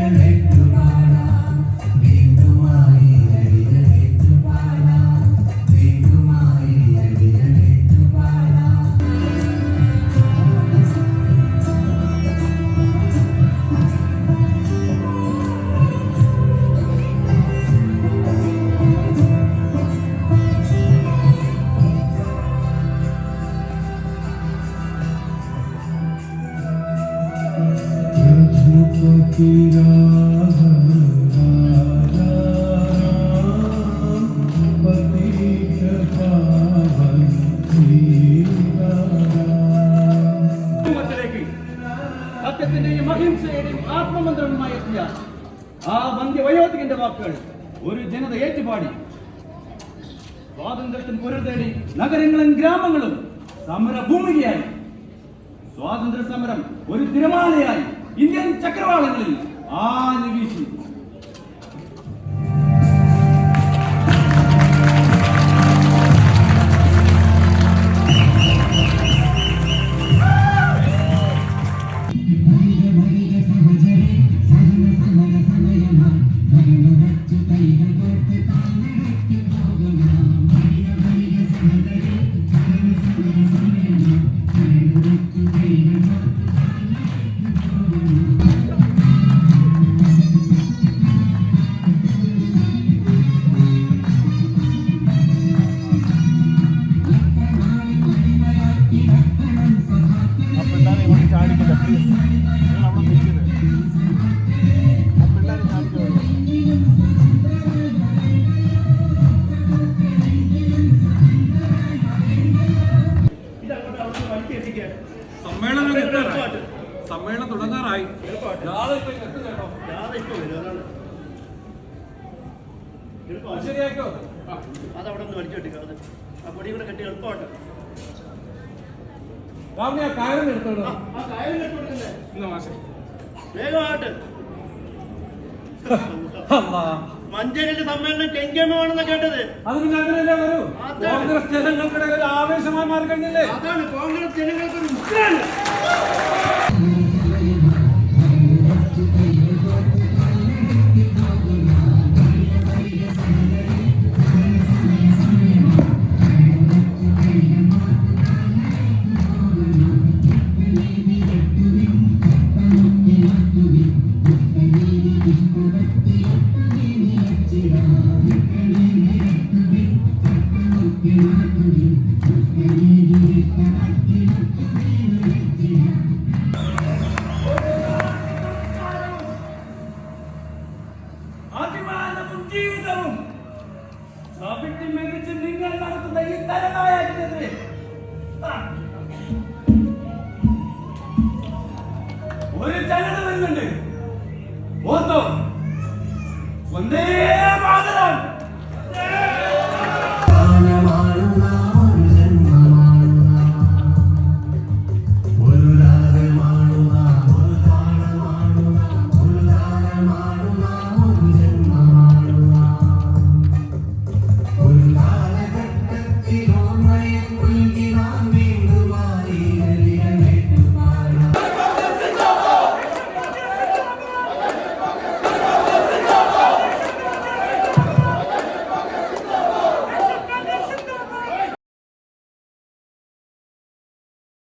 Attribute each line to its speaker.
Speaker 1: Amen. സത്യത്തിന്റെയും അഹിംസയുടെയും ആത്മമന്ത്രവുമായി എത്തിയ ആ വന്ധ്യ വയോധികന്റെ വാക്കുകൾ ഒരു ജനത ഏറ്റുപാടി. സ്വാതന്ത്ര്യത്തിന് പൊരുൾ നഗരങ്ങളും ഗ്രാമങ്ങളും സമരഭൂമികയായി സ്വാതന്ത്ര്യ സമരം ഒരു തിരമാലയായി. ഇന്ത്യൻ ചക്രവാളങ്ങളിൽ ആഞ്ഞു വീശി
Speaker 2: സമ്മേളനം തുടങ്ങാറായി. ശരിയാക്കോ
Speaker 3: അതവിടെ നിന്ന് ആ പൊടി കൂടെ കെട്ടി എളുപ്പമായിട്ട്.
Speaker 2: രാവിലെ ആ കാര്യം എടുത്തോളൂ.
Speaker 3: ആ
Speaker 2: മാഷെ.
Speaker 3: മഞ്ചേരിയിലെ സമ്മേളനം കെങ്കേമമാണെന്ന് കേട്ടത്.
Speaker 2: അത് പിന്നെ അങ്ങനെയല്ലേ വരൂ? കോൺഗ്രസ് ജനങ്ങൾക്കിടയിൽ ആവേശമായി മാറി കഴിഞ്ഞില്ലേ
Speaker 3: അതാണ് കോൺഗ്രസ് ജനങ്ങൾക്ക്
Speaker 1: അഭിമാനവും ജീവിതവും നിങ്ങൾ ഈ. ഒരു ചലന വരുന്നുണ്ട്. ഓർത്തോ. വന്ദേ